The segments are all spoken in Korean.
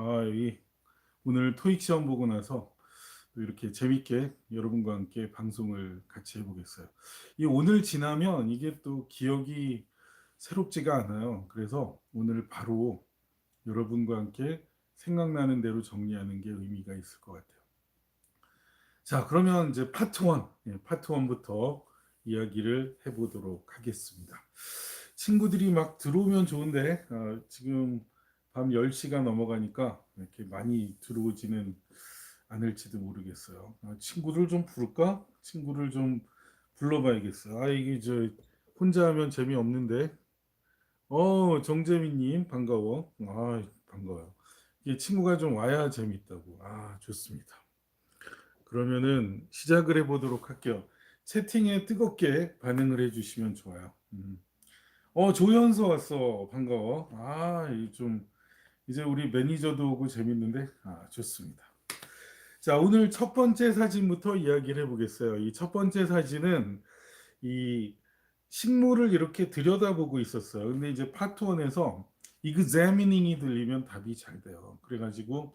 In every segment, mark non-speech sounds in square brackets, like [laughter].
아, 이 오늘 토익 시험 보고 나서 또 이렇게 재밌게 여러분과 함께 방송을 같이 해보겠어요. 이 오늘 지나면 이게 또 기억이 새롭지가 않아요. 그래서 오늘 바로 여러분과 함께 생각나는 대로 정리하는 게 의미가 있을 것 같아요. 자, 그러면 이제 파트 1, 예, 파트 1부터 이야기를 해보도록 하겠습니다. 친구들이 막 들어오면 좋은데 어, 지금 밤 10시가 넘어가니까 이렇게 많이 들어오지는 않을지도 모르겠어요. 아, 친구를 좀 부를까? 친구를 좀 불러봐야겠어요. 아 이게 저 혼자 하면 재미없는데. 어 정재민님 반가워. 아 반가워요. 이게 친구가 좀 와야 재밌다고. 아 좋습니다. 그러면은 시작을 해보도록 할게요. 채팅에 뜨겁게 반응을 해주시면 좋아요. 음. 어 조현서 왔어. 반가워. 아 좀 이제 우리 매니저도 오고 재밌는데 아 좋습니다. 자 오늘 첫 번째 사진부터 이야기를 해보겠어요. 이 첫 번째 사진은 이 식물을 이렇게 들여다보고 있었어요. 근데 이제 파트 1에서 examining이 들리면 답이 잘 돼요. 그래가지고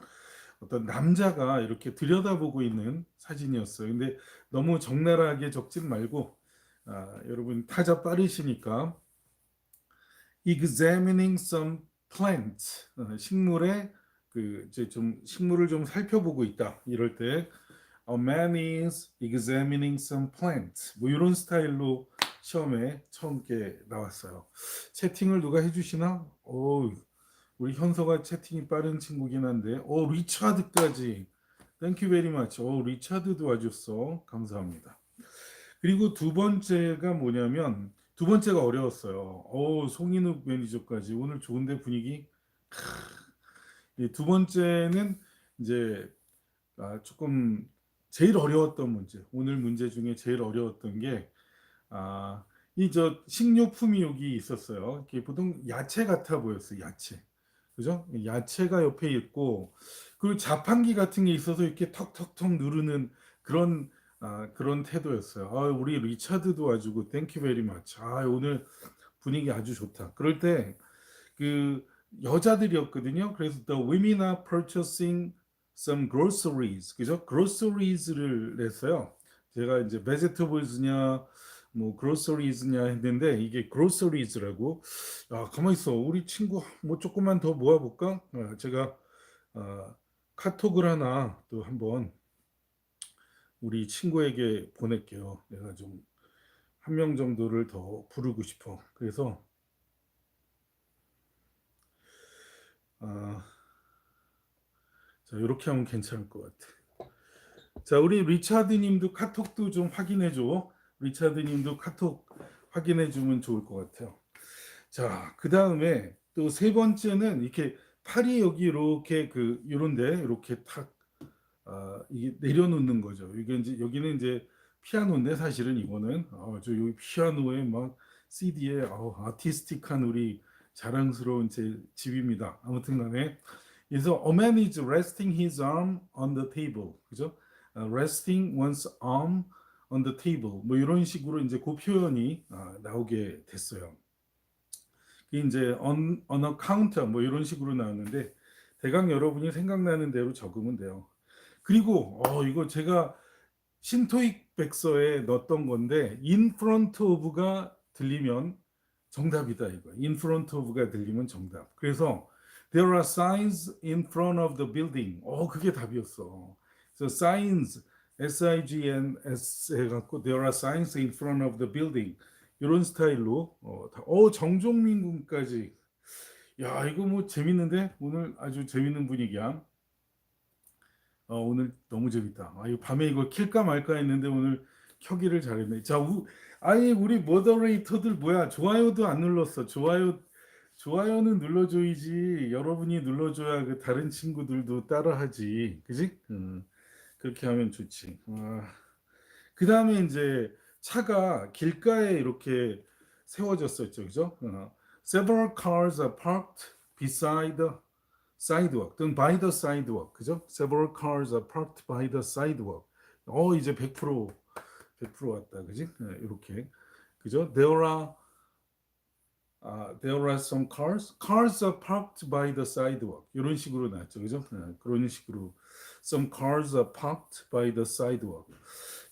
어떤 남자가 이렇게 들여다보고 있는 사진이었어요. 근데 너무 적나라하게 적진 말고 아, 여러분 타자 빠르시니까 examining some plant 어, 식물의 그 이제 좀 식물을 좀 살펴보고 있다 이럴 때 a man is examining some plant 뭐 이런 스타일로 시험에 처음 게 나왔어요. 채팅을 누가 해주시나? 오, 우리 현서가 채팅이 빠른 친구긴 한데, 오 리차드까지, 땡큐 베리 마치. 오 리차드도 와줬어. 감사합니다. 그리고 두 번째가 뭐냐면 두 번째가 어려웠어요. 오 송인욱 매니저까지 오늘 좋은데 분위기. 이두 번째는 이제 아, 조금 제일 어려웠던 문제. 오늘 문제 중에 제일 어려웠던 게 아, 이 저 식료 품이 여기 있었어요. 이게 보통 야채 같아 보였어요. 야채. 그죠? 야채가 옆에 있고 그리고 자판기 같은 게 있어서 이렇게 턱턱턱 누르는 그런 아, 그런 태도였어요. 아, 우리 리차드도 와주고 땡큐 베리 마치. 아, 오늘 분위기 아주 좋다. 그럴 때 그 여자들이었거든요. 그래서 the women are purchasing some groceries. 그죠? groceries,를 냈어요. 제가 이제 vegetables냐 뭐 groceries,냐 했는데 이게 groceries,라고. 아, 가만 있어. 우리 친구 뭐 조금만 더 모아 볼까? 아, 제가 아, 카톡을 하나 또 한번 우리 친구에게 보낼게요. 내가 좀 한 명 정도를 더 부르고 싶어. 그래서 아, 자 이렇게 하면 괜찮을 것 같아. 자 우리 리차드님도 카톡도 좀 확인해 줘. 리차드님도 카톡 확인해 주면 좋을 것 같아요. 자 그 다음에 또 세 번째는 이렇게 팔이 여기 이렇게 그 이런데 이렇게 탁 아, 이게 내려놓는 거죠. 이게 이제 여기는 이제 피아노인데 사실은 이거는 어, 저 여기 피아노에 막 CD에 어, 아티스틱한 우리 자랑스러운 제 집입니다. 아무튼간에 그래서 a man is resting his arm on the table, 그죠? 어, resting one's arm on the table, 뭐 이런 식으로 이제 그 표현이 아, 나오게 됐어요. 이제 on, on a counter 뭐 이런 식으로 나왔는데 대강 여러분이 생각나는 대로 적으면 돼요. 그리고 어 이거 제가 신토익 백서에 넣었던 건데 front of가 들리면 정답이다 이거. front of가 들리면 정답. 그래서 there are signs in front of the building. 어 그게 답이었어. so signs S I G N S 해 갖고 there are signs in front of the building. 이런 스타일로 어, 다- 어 정종민 군까지 야 이거 뭐 재밌는데 오늘 아주 재밌는 분위기야. 어, 오늘 너무 재밌다. 아, 이 밤에 이거 킬까 말까 했는데 오늘 켜기를 잘했네. 자, 우, 아니 우리 모더레이터들 뭐야? 좋아요도 안 눌렀어. 좋아요, 좋아요는 눌러줘야지. 여러분이 눌러줘야 그 다른 친구들도 따라하지. 그지? 음, 그렇게 하면 좋지. 아, 그 다음에 이제 차가 길가에 이렇게 세워졌었죠, 그죠? 어, Several cars are parked beside sidewalk 또는 by the sidewalk 그죠? Several cars are parked by the sidewalk. 어 이제 100% 100% 왔다 그지? 네, 이렇게 그죠? There are 아, there are some cars. Cars are parked by the sidewalk. 이런 식으로 나왔죠, 그죠? 네, 그런 식으로 some cars are parked by the sidewalk.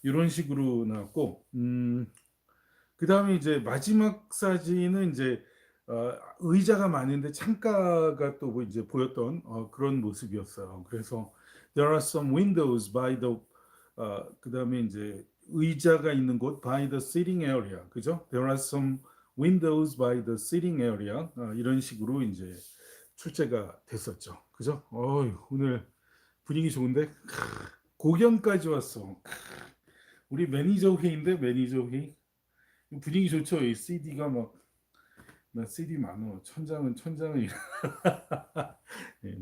이런 식으로 나왔고, 음, 그 다음에 이제 마지막 사진은 이제 어, 의자가 많은데 창가가 또 뭐 이제 보였던 어, 그런 모습이었어요. 그래서 there are some windows by the 어, 그 다음에 이제 의자가 있는 곳 by the sitting area, 그죠? There are some windows by the sitting area 어, 이런 식으로 이제 출제가 됐었죠, 그죠? 어이, 오늘 분위기 좋은데 크, 고견까지 왔어. 크, 우리 매니저 회의인데 매니저 회의 분위기 좋죠. 이 CD가 막 나 CD 많어. 천장은 천장은 [laughs] 예.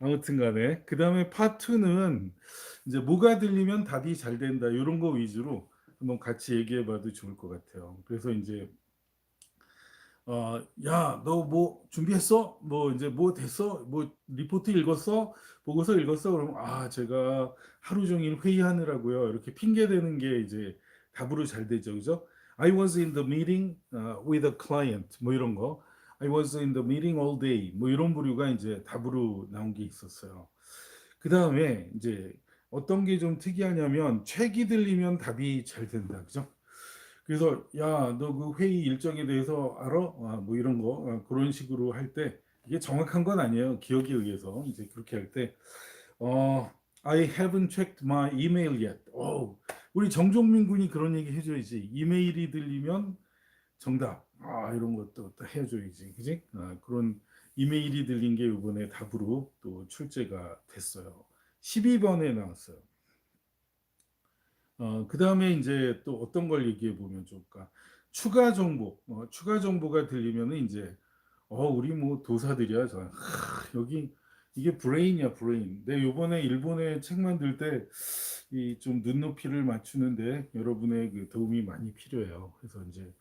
아무튼 간에 그 다음에 파트는 이제 뭐가 들리면 답이 잘 된다 이런 거 위주로 한번 같이 얘기해 봐도 좋을 것 같아요. 그래서 이제 어, 야, 너 뭐 준비했어? 뭐 이제 뭐 됐어? 뭐 리포트 읽었어? 보고서 읽었어? 그러면 아, 제가 하루 종일 회의하느라고요. 이렇게 핑계 대는 게 이제 답으로 잘 되죠, 그죠? I was in the meeting uh, with a client 뭐 이런 거. I was in the meeting all day 뭐 이런 부류가 이제 답으로 나온 게 있었어요. 그 다음에 이제 어떤 게 좀 특이하냐면 책이 들리면 답이 잘 된다, 그죠? 그래서 야, 너 그 회의 일정에 대해서 알아? 아, 뭐 이런 거 아, 그런 식으로 할 때 이게 정확한 건 아니에요. 기억에 의해서 이제 그렇게 할 때 어, I haven't checked my email yet. 어, 우리 정종민 군이 그런 얘기 해줘야지. 이메일이 들리면 정답. 아, 이런 것도 또 해줘야지. 그지? 아, 그런 이메일이 들린 게 이번에 답으로 또 출제가 됐어요. 12번에 나왔어요. 어, 그 다음에 이제 또 어떤 걸 얘기해 보면 좋을까? 추가 정보, 어, 추가 정보가 들리면은 이제, 어, 우리 뭐 도사들이야. 저, 하, 여기 이게 브레인이야, 브레인. 내 요번에 일본에 책 만들 때 이 좀 눈높이를 맞추는데 여러분의 그 도움이 많이 필요해요. 그래서 이제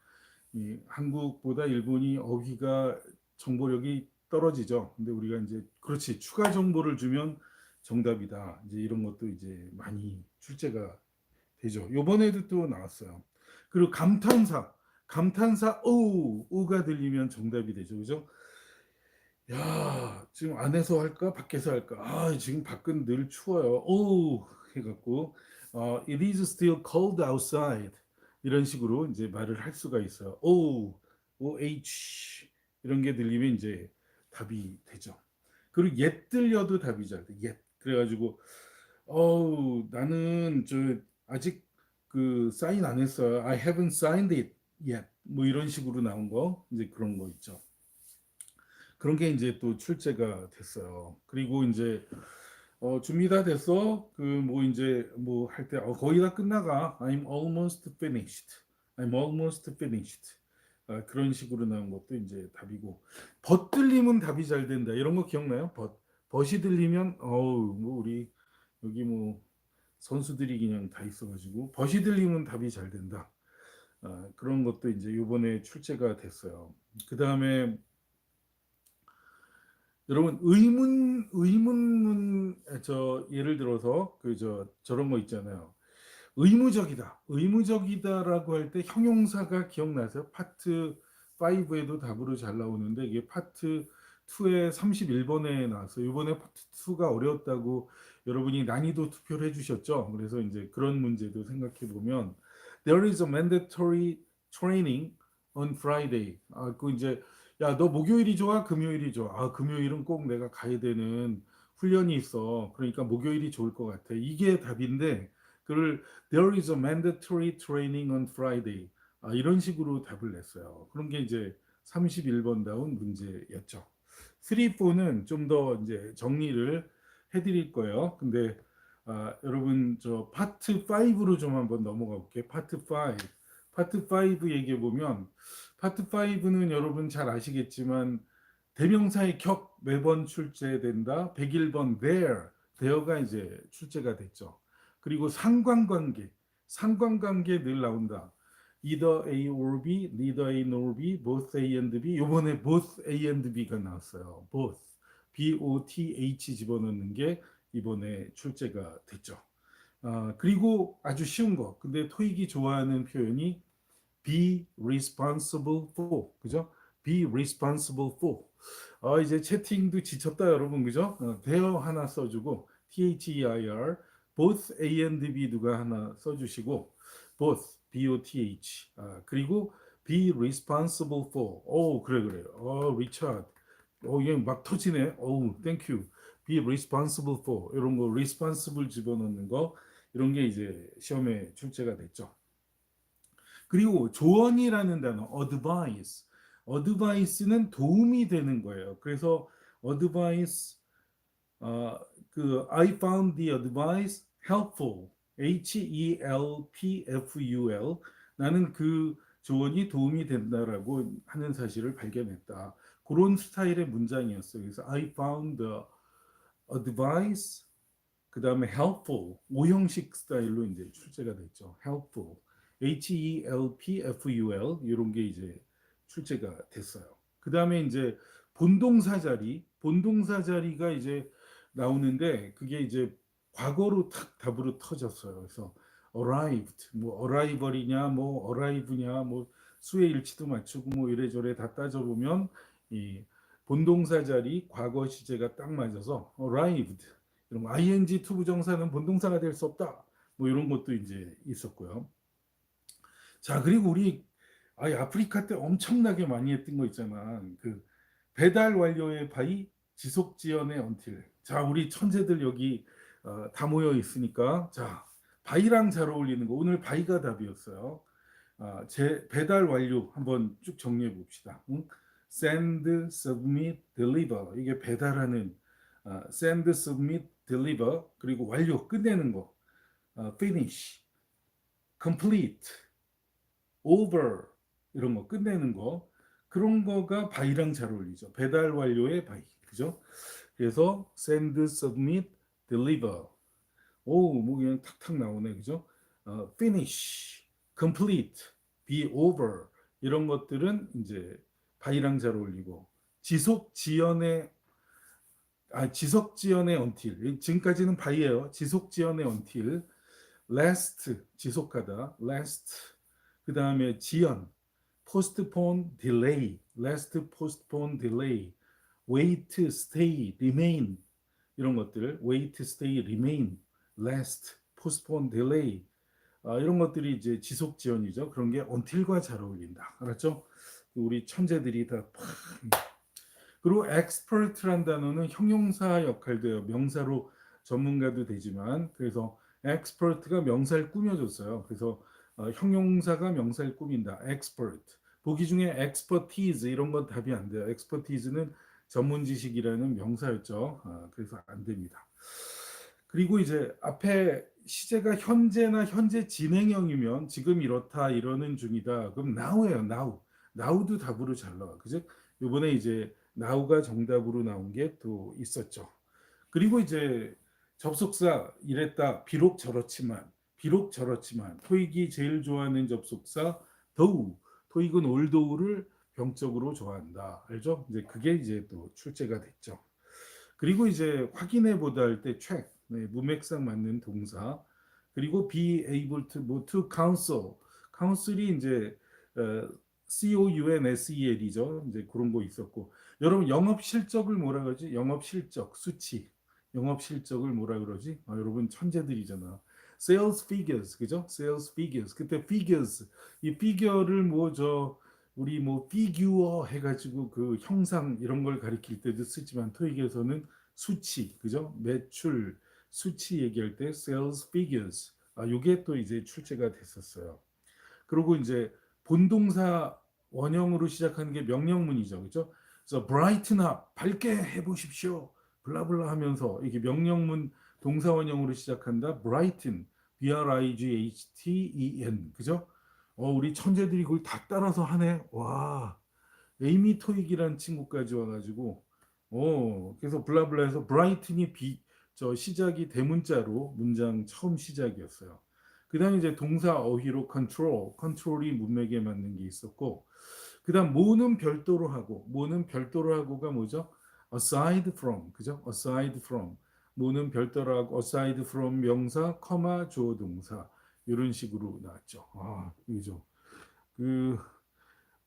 이 한국보다 일본이 어휘가 정보력이 떨어지죠. 근데 우리가 이제 그렇지 추가 정보를 주면 정답이다. 이제 이런 것도 이제 많이 출제가 되죠. 요번에도 또 나왔어요. 그리고 감탄사, 감탄사 오, 오가 들리면 정답이 되죠. 그죠? 야, 지금 안에서 할까? 밖에서 할까? 아, 지금 밖은 늘 추워요. 오, 해갖고, 어, it is still cold outside. 이런 식으로 이제 말을 할 수가 있어요. 오, OH. 이런 게 들리면 이제 답이 되죠. 그리고 옛 들려도 답이 잘 돼. 옛. 그래가지고, 어우, 나는 저 아직 그 사인 안 했어요. I haven't signed it yet. 뭐 이런 식으로 나온 거 이제 그런 거 있죠. 그런 게 이제 또 출제가 됐어요. 그리고 이제 어, 준비 다 됐어. 그 뭐 이제 뭐 할 때 어, 거의 다 끝나가. I'm almost finished. I'm almost finished. 아, 그런 식으로 나온 것도 이제 답이고 벗 들리면 답이 잘 된다. 이런 거 기억나요? 벗 벗이 들리면 어우 뭐 우리 여기 뭐 선수들이 그냥 다 있어가지고 벗이 들리면 답이 잘 된다. 아, 그런 것도 이제 이번에 출제가 됐어요. 그 다음에 여러분 의문 의문문 저 예를 들어서 그 저 저런 거 있잖아요. 의무적이다. 의무적이다라고 할 때 형용사가 기억나세요? 파트 5에도 답으로 잘 나오는데 이게 파트 2의 31번에 나왔어요. 이번에 파트 2가 어려웠다고 여러분이 난이도 투표를 해주셨죠. 그래서 이제 그런 문제도 생각해 보면 there is a mandatory training on Friday. 아, 그 이제 야, 너 목요일이 좋아? 금요일이 좋아? 아, 금요일은 꼭 내가 가야 되는 훈련이 있어. 그러니까 목요일이 좋을 것 같아. 이게 답인데 그를 there is a mandatory training on Friday. 아, 이런 식으로 답을 냈어요. 그런 게 이제 31번다운 문제였죠. 3, 4는 좀 더 이제 정리를 해드릴 거예요. 근데 아, 여러분 저 파트 5로 좀 한번 넘어가 볼게요. 파트 5. 파트 5 얘기해 보면 파트 5는 여러분 잘 아시겠지만 대명사의 격 매번 출제된다. 101번 there, there가 이제 출제가 됐죠. 그리고 상관관계, 상관관계 늘 나온다. either A or B, neither A nor B, both A and B. 요번에 both A and B가 나왔어요. both. B O T H 집어넣는 게 이번에 출제가 됐죠. 아, 그리고 아주 쉬운 거. 근데 토익이 좋아하는 표현이 be responsible for. 그죠? be responsible for. 아 이제 채팅도 지쳤다 여러분 그죠? 어, 대어 하나 써주고 T-H-E-I-R both A and B 누가 하나 써주시고 both B-O-T-H 아, 그리고 be responsible for. 오 그래 그래. 어 리차드. 어 이게 막 터지네. 어우 땡큐. be responsible for 이런 거 responsible 집어넣는 거 이런 게 이제 시험에 출제가 됐죠. 그리고 조언이라는 단어 advice. advice는 도움이 되는 거예요. 그래서 advice 어, 그 I found the advice helpful. H E L P F U L 나는 그 조언이 도움이 된다라고 하는 사실을 발견했다. 그런 스타일의 문장이었어요. 그래서 I found the advice 그 다음에 helpful 오형식 스타일로 이제 출제가 됐죠. helpful H E L P F U L 이런 게 이제 출제가 됐어요. 그 다음에 이제 본동사 자리 본동사 자리가 이제 나오는데 그게 이제 과거로 탁 답으로 터졌어요. 그래서 arrived 뭐 arrival이냐 뭐 arrive냐 뭐 수의 일치도 맞추고 뭐 이래저래 다 따져보면 이 본동사 자리 과거 시제가 딱 맞아서 arrived 이런 거 ing 투부정사는 본동사가 될 수 없다 뭐 이런 것도 이제 있었고요. 자 그리고 우리 아 아프리카 때 엄청나게 많이 했던 거 있잖아. 그 배달 완료의 바이 지속 지연의 언틸. 자 우리 천재들 여기 어, 다 모여 있으니까 자 바이랑 잘 어울리는 거 오늘 바이가 답이었어요. 아, 제 배달 완료 한번 쭉 정리해 봅시다. 응? send, submit, deliver 이게 배달하는 아, send, submit, deliver 그리고 완료 끝내는 거 아, finish, complete, over 이런 거 끝내는 거 그런 거가 바이랑 잘 어울리죠. 배달 완료의 바이 그죠? 그래서 send, submit, deliver 오, 뭐 그냥 탁탁 나오네, 그죠? 어, finish, complete, be over 이런 것들은 이제 바이랑 잘 어울리고 지속 지연의 아 지속 지연의 until 지금까지는 바이예요. 지속 지연의 until last 지속하다 last 그 다음에 지연 postpone, delay, last, postpone, delay, wait, stay, remain 이런 것들 wait, stay, remain last, postpone, delay 아, 이런 것들이 이제 지속 지연이죠. 그런 게 until과 잘 어울린다. 알았죠? 우리 천재들이 다 팍. 그리고 expert란 단어는 형용사 역할도 해요. 명사로 전문가도 되지만 그래서 expert가 명사를 꾸며줬어요. 그래서 어, 형용사가 명사를 꾸민다. expert. 보기 중에 expertise 이런 건 답이 안 돼요. expertise는 전문 지식이라는 명사였죠. 아, 그래서 안 됩니다. 그리고 이제 앞에 시제가 현재나 현재 진행형이면 지금 이렇다 이러는 중이다. 그럼 now예요. now. now도 답으로 잘 나와. 그죠? 요번에 이제 now가 정답으로 나온 게 또 있었죠. 그리고 이제 접속사 이랬다. 비록 저렇지만 비록 저렇지만 토익이 제일 좋아하는 접속사 더우 토익은 올도우를 병적으로 좋아한다. 알죠? 이제 그게 이제 또 출제가 됐죠. 그리고 이제 확인해 보다 할 때 check 네, 문맥상 맞는 동사 그리고 be able to 뭐 to counsel counsel이 이제 어, C O U N S E L이죠. 이제 그런 거 있었고 여러분 영업 실적을 뭐라 그러지? 영업 실적 수치 영업 실적을 뭐라 그러지? 아, 여러분 천재들이잖아. Sales figures 그죠? sales figures 그때 figures 이 figure를 뭐 저 우리 뭐 figure 해가지고 그 형상 이런 걸 가리킬 때도 쓰지만 토익에서는 수치 그죠? 매출 수치 얘기할 때 sales figures 아 요게 또 이제 출제가 됐었어요. 그리고 이제 본동사 원형으로 시작하는 게 명령문이죠. 그죠? 그래서 brighten up 밝게 해 보십시오. 블라블라 하면서 이게 명령문 동사 원형으로 시작한다. brighten B R I G H T E N 그죠? 어 우리 천재들이 그걸 다 따라서 하네. 와. 에이미 토익이라는 친구까지 와가지고 어 그래서 블라블라해서 브라이튼이 비 저 시작이 대문자로 문장 처음 시작이었어요. 그 다음에 이제 동사 어휘로 control, 컨트롤이 문맥에 맞는 게 있었고, 그 다음 뭐는 별도로 하고, 뭐는 별도로 하고가 뭐죠? aside from, 그죠? aside from, 뭐는 별도로 하고, aside from 명사, 커마 주어 동사 이런 식으로 나왔죠. 아, 이죠. 그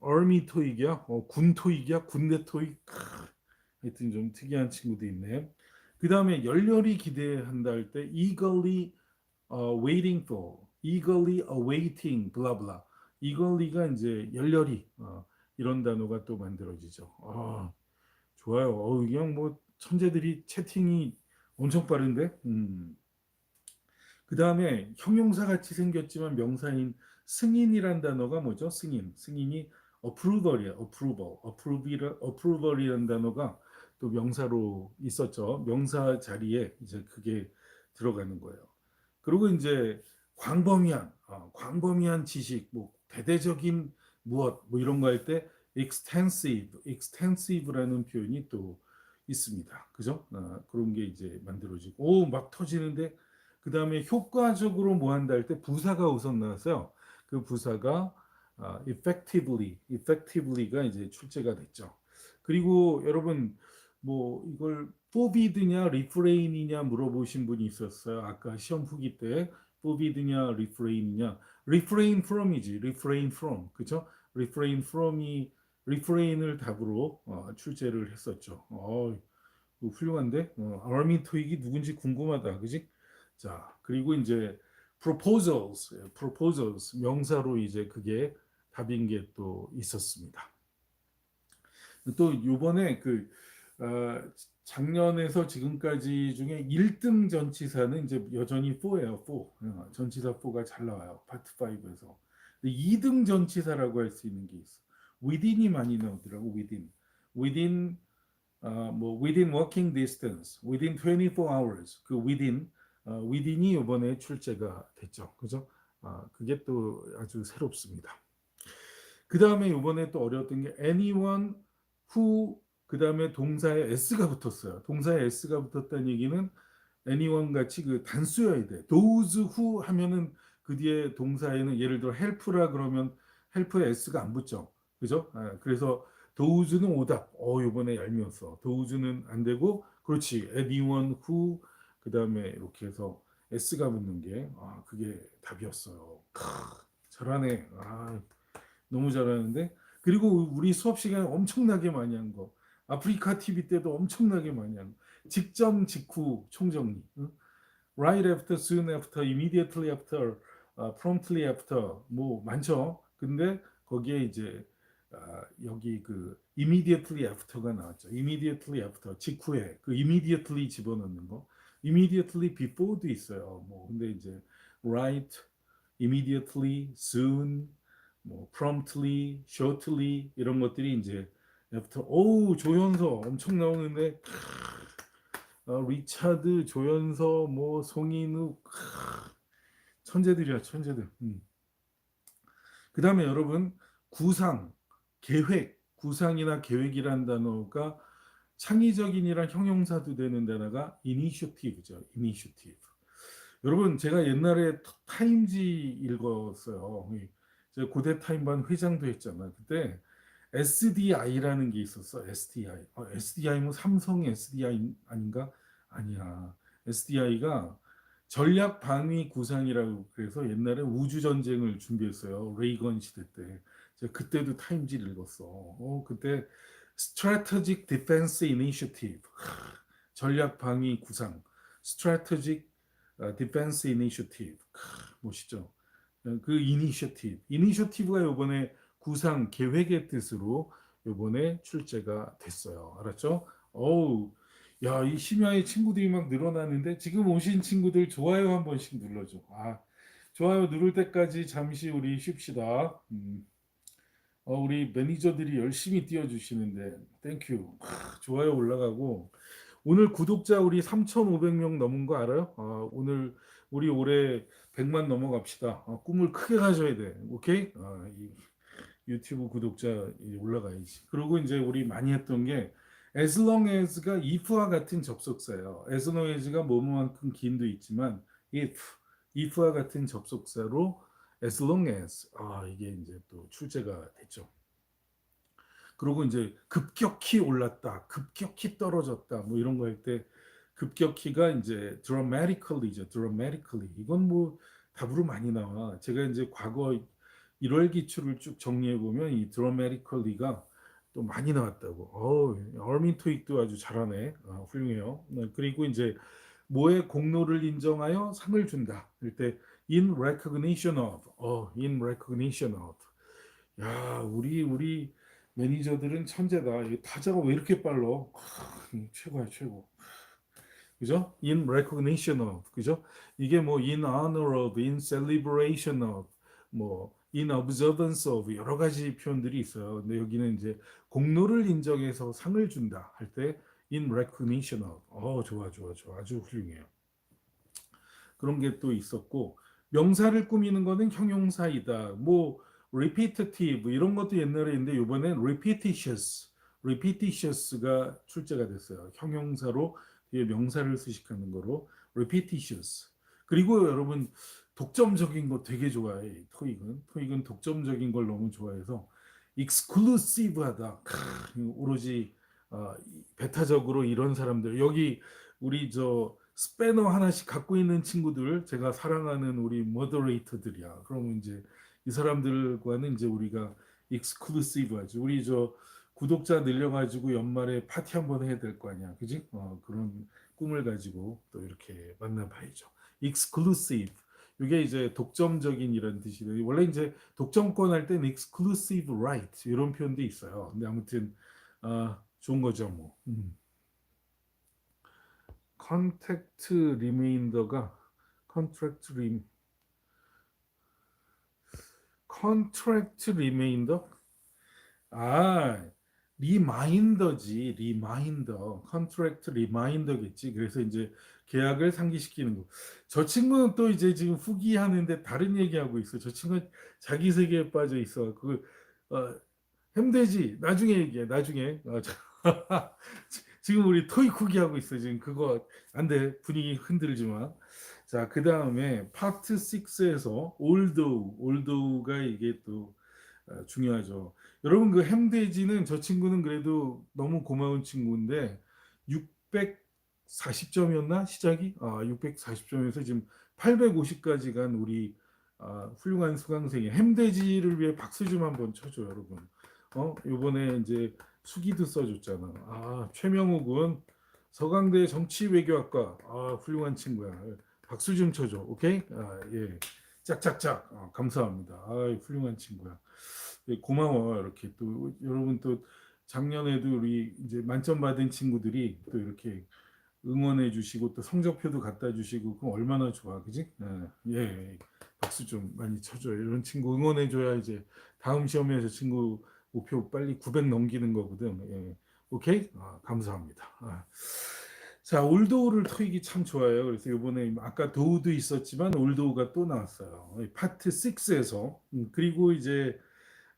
army 토익이야? 어, 군 토익이야? 군대 토익? 크, 하여튼 좀 특이한 친구도 있네. 그 다음에 열렬히 기대한다 할 때 eagerly 어, waiting for, eagerly awaiting, 블라블라. eagerly가 이제 열렬히 어, 이런 단어가 또 만들어지죠. 아, 좋아요. 어, 그냥 뭐 천재들이 채팅이 엄청 빠른데. 음. 그 다음에 형용사 같이 생겼지만 명사인 승인이란 단어가 뭐죠? 승인. 승인이 approval이야. approval. approval, approval이라는 단어가 또 명사로 있었죠. 명사 자리에 이제 그게 들어가는 거예요. 그리고 이제 광범위한, 어, 광범위한 지식, 뭐 대대적인 무엇, 뭐 이런 거 할 때 extensive, extensive라는 표현이 또 있습니다. 그죠? 아, 그런 게 이제 만들어지고, 오, 막 터지는데, 그 다음에 효과적으로 뭐 한다 할 때 부사가 우선 나왔어요. 그 부사가 아, effectively, effectively가 이제 출제가 됐죠. 그리고 여러분, 뭐 이걸 forbid냐, refrain이냐 물어보신 분이 있었어요. 아까 시험 후기 때 forbid냐, refrain이냐, refrain from이지, refrain from, 그죠? refrain from이 refrain을 답으로 어, 출제를 했었죠. 어, 훌륭한데, 어, army 토익이 누군지 궁금하다, 그지? 자, 그리고 이제 proposals, 예, proposals 명사로 이제 그게 답인 게 또 있었습니다. 또 요번에 그 어, 작년에서 지금까지 중에 1등 전치사는 이제 여전히 4예요. 4. 어, 전치사 4가 잘 나와요. 파트 5에서. 2등 전치사라고 할 수 있는 게 있어. Within이 많이 나오더라고. within. within 어, 뭐 within walking distance, within 24 hours. 그 within 어, within이 이번에 출제가 됐죠. 그죠? 아, 그게 또 아주 새롭습니다. 그 다음에 이번에 또 어려웠던 게 anyone who 그 다음에 동사에 s가 붙었어요. 동사에 s가 붙었다는 얘기는 anyone 같이 그 단수여야 돼. those who 하면은 그 뒤에 동사에는 예를 들어 help라 그러면 help에 s가 안 붙죠. 그죠? 아, 그래서 those는 오답. 어, 요번에 얄미웠어. those는 안 되고 그렇지. anyone who 그 다음에 이렇게 해서 s가 붙는 게 아, 그게 답이었어요. 크, 잘하네. 아, 너무 잘하는데. 그리고 우리 수업 시간에 엄청나게 많이 한 거. 아프리카 TV 때도 엄청나게 많이 한 거. 직전 직후 총정리. 응? Right after, soon after, immediately after, 어, promptly after 뭐 많죠. 근데 거기에 이제 아, 여기 그 immediately after가 나왔죠. immediately after 직후에 그 immediately 집어넣는 거. immediately before도 있어요. 뭐 근데 이제 right, immediately, soon, 뭐 promptly, shortly 이런 것들이 이제 애프터 오우 조연서 엄청 나오는데 아, 리차드 조연서 뭐 송인우 크, 천재들이야 천재들 음. 그 다음에 여러분 구상 계획 구상이나 계획이란 단어가 창의적인이란 형용사도 되는 단어가 initiative죠 initiative 여러분 제가 옛날에 타임지 읽었어요 제가 고대 타임반 회장도 했잖아 그때 SDI라는 게 있었어. SDI. 어, SDI면 삼성 SDI 아닌가? 아니야. SDI가 전략 방위 구상이라고 그래서 옛날에 우주 전쟁을 준비했어요. 레이건 시대 때. 그때도 타임지를 읽었어. 어, 그때 Strategic Defense Initiative. 하, 전략 방위 구상. Strategic 어, Defense Initiative. 하, 멋있죠? 어, 그 이니셔티브. 이니셔티브가 요번에 구상 계획의 뜻으로 요번에 출제가 됐어요. 알았죠? 어우, 야, 이 심야의 친구들이 막 늘어나는데 지금 오신 친구들 좋아요 한 번씩 눌러줘. 아, 좋아요 누를 때까지 잠시 우리 쉽시다. 음. 어, 우리 매니저들이 열심히 띄워주시는데 땡큐. 아, 좋아요 올라가고 오늘 구독자 우리 3,500명 넘은 거 알아요? 아, 오늘 우리 올해 100만 넘어갑시다. 아, 꿈을 크게 가져야 돼. 오케이? 아, 이, 유튜브 구독자 올라가야지. 그리고 이제 우리 많이 했던 게 as long as가 if와 같은 접속사예요. as long as가 뭐뭐만큼 긴도 있지만 if, if와 같은 접속사로 as long as 아 이게 이제 또 출제가 됐죠. 그리고 이제 급격히 올랐다, 급격히 떨어졌다 뭐 이런 거 할 때 급격히가 이제 dramatically죠. dramatically 이건 뭐 답으로 많이 나와. 제가 이제 과거 1월 기출을 쭉 정리해 보면 이 드라마티컬리가 또 많이 나왔다고. 어, 어민 토익도 아주 잘하네. 아, 훌륭해요. 네, 그리고 이제 뭐의 공로를 인정하여 상을 준다. 이때 in recognition of. 어, in recognition of. 야, 우리 우리 매니저들은 천재다. 이 타자가 왜 이렇게? 아, 최고야, 최고. 그죠? In recognition of. 그죠? 이게 뭐 in honor of, in celebration of, 뭐 in observance of 여러 가지 표현들이 있어요. 근데 여기는 이제 공로를 인정해서 상을 준다 할 때 in recognition of. 어, 좋아, 좋아, 좋아. 아주 훌륭해요. 그런 게 또 있었고 명사를 꾸미는 거는 형용사이다. 뭐 repetitive 이런 것도 옛날에 있는데 이번엔 repetitious, repetitious가 출제가 됐어요. 형용사로 뒤에 명사를 수식하는 거로 repetitious. 그리고 여러분 독점적인 거 되게 좋아해. 토익은 토익은 독점적인 걸 너무 좋아해서. 크, 오로지 어, 배타적으로 이런 사람들 여기 우리 저 스패너 하나씩 갖고 있는 친구들 제가 사랑하는 우리 모더레이터들이야. 그러면 이제 이 사람들과는 이제 우리가 익스클루시브하지. 우리 저 구독자 늘려가지고 연말에 파티 한번 해야 될 거 아니야, 그지? 어, 그런 꿈을 가지고 또 이렇게 만나봐야죠. 익스클루시브. 이게 이제 독점적인 이런 뜻이에요. 원래 이제 독점권 할 때는 exclusive 이런 표현도 있어요. 근데 아무튼 아, 좋은 거죠, 뭐. 음. 컨택트 리메인더가 컨트랙트 리 컨트랙트 리메인더 아 리마인더지 리마인더 컨트랙트 리마인더겠지 그래서 이제 계약을 상기시키는 거. 저 친구는 또 이제 지금 후기 하는데 다른 얘기하고 있어. 저 친구는 자기 세계에 빠져 있어. 그 어, 힘들지. 나중에 얘기해. 나중에. 어, 저- [laughs] 지금 우리 토익 후기 하고 있어. 지금 그거 안 돼. 분위기 흔들지 마. 자, 그 다음에 파트 6에서 올도우, 올도우가 이게 또 어, 중요하죠. 여러분 그 햄돼지는 저 친구는 그래도 너무 고마운 친구인데 640점이었나 시작이? 아 640점에서 지금 850까지 간 우리 아, 훌륭한 수강생이 햄돼지를 위해 박수 좀 한번 쳐줘 여러분. 어 요번에 이제 수기도 써줬잖아. 아 최명우 군 서강대 정치외교학과 아 훌륭한 친구야. 박수 좀 쳐줘. 오케이? 아 예. 짝짝짝 아, 감사합니다. 아 훌륭한 친구야. 예, 고마워 이렇게 또 여러분 또 작년에도 우리 이제 만점 받은 친구들이 또 이렇게 응원해 주시고 또 성적표도 갖다 주시고 그럼 얼마나 좋아 그지? 예, 예 박수 좀 많이 쳐줘요 이런 친구 응원해 줘야 이제 다음 시험에 저 친구 목표 빨리 900 넘기는 거거든. 예, 오케이? 아, 감사합니다. 아. 자 올도우를 토익이 참 좋아요. 그래서 이번에 아까 도우도 있었지만 올도우가 또 나왔어요. 파트 6에서. 음, 그리고 이제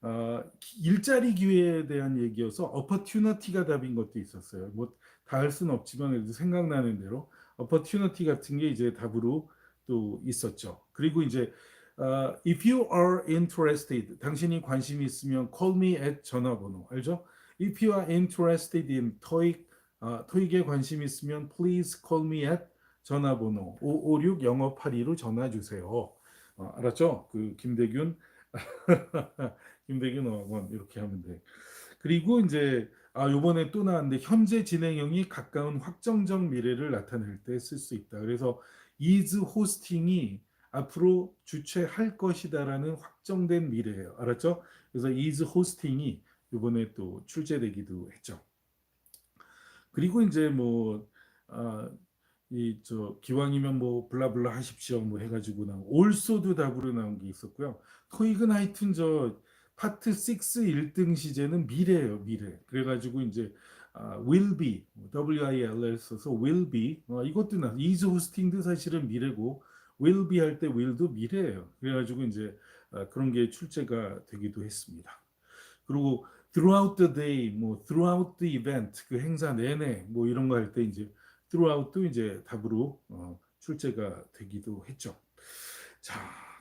어, 일자리 기회에 대한 얘기여서 opportunity가 답인 것도 있었어요. 뭐 다 할 수는 없지만 그래도 생각나는 대로 opportunity 같은 게 이제 답으로 또 있었죠. 그리고 이제 어, if you are interested, 당신이 관심이 있으면 call me at 전화번호 알죠? If you are interested in TOEIC, 아, 토익에 관심 있으면 please call me at 전화번호 556 영어82로 전화 주세요. 어, 알았죠? 그 김대균 [laughs] 김대균 어학원 이렇게 하면 돼. 그리고 이제 아 요번에 또 나왔는데 현재 진행형이 가까운 확정적 미래를 나타낼 때 쓸 수 있다. 그래서 is hosting이 앞으로 주최할 것이다라는 확정된 미래예요. 알았죠? 그래서 is hosting이 요번에 또 출제되기도 했죠. 그리고 이제 뭐 아, 기왕이면 뭐 블라블라 하십시오 뭐 해가지고 나온 올소도 답으로 나온 게 있었고요. 토익은 하여튼 저 파트 6 1등 시제는 미래예요, 미래. 그래가지고 이제 아, will be, W-I-L-L 써서 will be. 어, 이것도 나 is hosting도 사실은 미래고 will be 할 때 will도 미래예요. 그래가지고 이제 아, 그런 게 출제가 되기도 했습니다. 그리고 throughout the day, 뭐 throughout the event 그 행사 내내 뭐 이런 거 할 때 이제 throughout도 이제 답으로 어, 출제가 되기도 했죠. 자,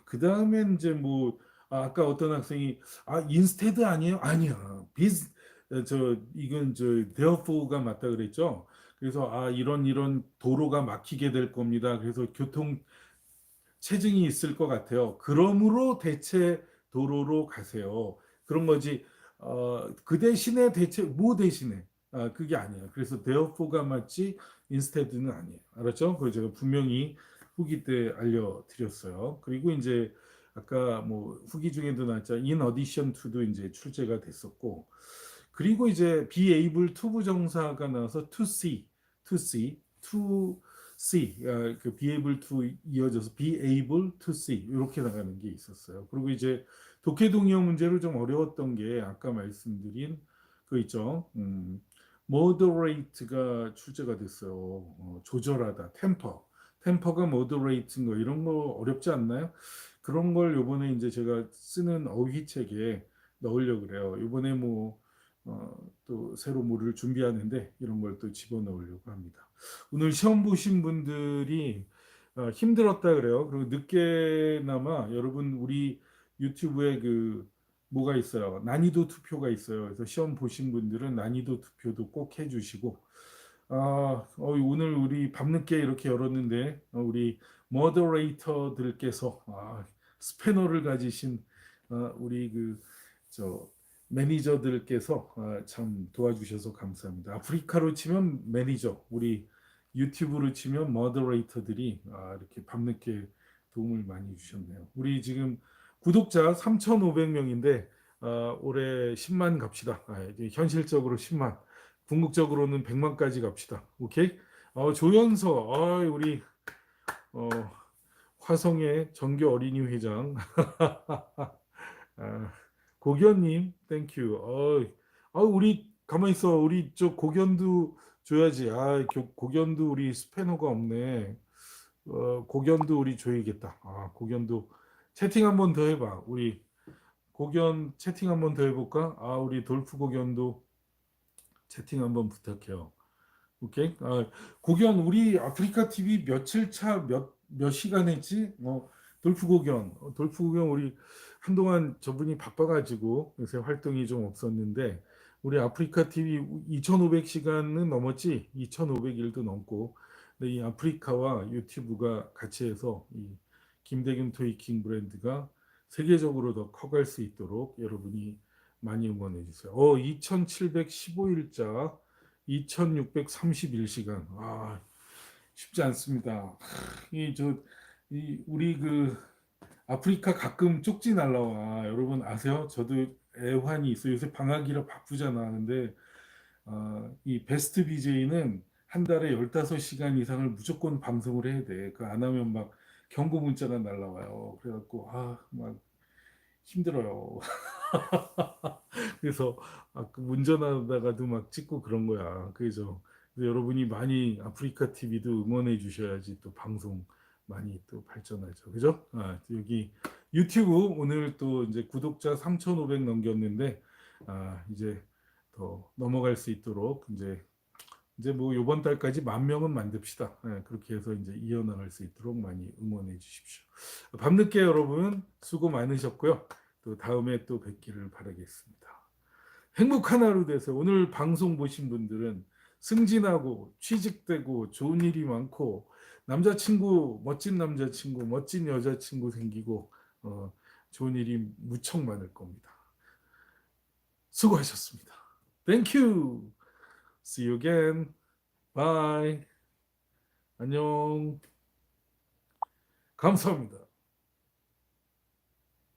그 다음에 이제 뭐 아, 아까 어떤 학생이 아 인스테드 아니에요? 아니야. 비즈 저 이건 저 therefore가 맞다 그랬죠. 그래서 아 이런 이런 도로가 막히게 될 겁니다. 그래서 교통 체증이 있을 것 같아요. 그러므로 대체 도로로 가세요. 그런 거지. 어, 그 대신에 대체 뭐 대신에 아, 그게 아니에요. 그래서 therefore가 맞지 instead는 아니에요. 알았죠? 그걸 제가 분명히 후기 때 알려드렸어요. 그리고 이제 아까 뭐 후기 중에도 나왔죠. in addition to도 이제 출제가 됐었고 그리고 이제 be able to 부정사가 나와서 to see, to see, to see, 아, 그 be able to 이어져서 be able to see 이렇게 나가는 게 있었어요. 그리고 이제 독해 동의어 문제로 좀 어려웠던 게 아까 말씀드린 그 있죠. 음, moderate가 출제가 됐어요. 어, 조절하다, temper, temper가 moderate인 거 이런 거 어렵지 않나요? 그런 걸 요번에 이제 제가 쓰는 어휘책에 넣으려고 그래요. 요번에 뭐 어, 또 새로 뭐를 준비하는데 이런 걸 또 집어넣으려고 합니다. 오늘 시험 보신 분들이 어, 힘들었다 그래요. 그리고 늦게나마 여러분 우리 유튜브에 그 뭐가 있어요. 난이도 투표가 있어요. 그래서 시험 보신 분들은 난이도 투표도 꼭 해주시고 아, 어, 오늘 우리 밤늦게 이렇게 열었는데 어, 우리 모더레이터들께서 아, 스패너를 가지신 어, 우리 그 저 매니저들께서 아, 참 도와주셔서 감사합니다. 아프리카로 치면 매니저, 우리 유튜브로 치면 머더레이터들이 아, 이렇게 밤늦게 도움을 많이 주셨네요. 우리 지금 구독자 3,500명인데 아, 올해 10만 갑시다. 현실적으로 10만, 궁극적으로는 100만까지 갑시다. 오케이? 어, 조연서, 아, 우리 어, 화성의 정교 어린이 회장. [laughs] 아, 고견님, 땡큐. 어, 아, 우리 가만 있어. 우리 저 고견도 줘야지. 아, 교- 고견도 우리 스패너가 없네. 어, 고견도 우리 줘야겠다. 아, 고견도 채팅 한번 더 해봐. 우리 고견 채팅 한번 더 해볼까? 아, 우리 돌프 고견도 채팅 한번 부탁해요. 오케이. 아, 고견 우리 아프리카 TV 며칠 차 몇 몇 시간 했지? 어, 돌프 고견, 어, 돌프 고견 우리 한동안 저분이 바빠가지고 요새 활동이 좀 없었는데 우리 아프리카 TV 2,500시간은 넘었지 2,500일도 넘고 근데 이 아프리카와 유튜브가 같이 해서 이 김대균 토이킹 브랜드가 세계적으로 더 커갈 수 있도록 여러분이 많이 응원해 주세요. 어 2,715일자 2,631시간 아 쉽지 않습니다. 이 저 이 우리 그 아프리카 가끔 쪽지 날라와. 여러분 아세요? 저도 애환이 있어요. 요새 방학이라 바쁘잖아. 근데 어, 이 베스트 BJ는 한 달에 15시간 이상을 무조건 방송을 해야 돼. 그 안 하면 막 경고 문자가 날라와요. 그래갖고 아, 막 힘들어요. [laughs] 그래서 아까 운전하다가도 막 찍고 그런 거야. 그래서 여러분이 많이 아프리카 TV도 응원해 주셔야지 또 방송 많이 또 발전하죠. 그죠? 아, 여기 유튜브 오늘 또 이제 구독자 3,500 넘겼는데 아, 이제 더 넘어갈 수 있도록 이제 이제 뭐 이번 달까지 만 명은 만듭시다. 예, 그렇게 해서 이제 이어나갈 수 있도록 많이 응원해 주십시오. 밤늦게 여러분 수고 많으셨고요. 또 다음에 또 뵙기를 바라겠습니다. 행복한 하루 되세요. 오늘 방송 보신 분들은 승진하고 취직되고 좋은 일이 많고 남자친구 멋진 남자친구 멋진 여자친구 생기고 어, 좋은 일이 무척 많을 겁니다. 수고하셨습니다. Thank you. See you again. Bye. 안녕. 감사합니다.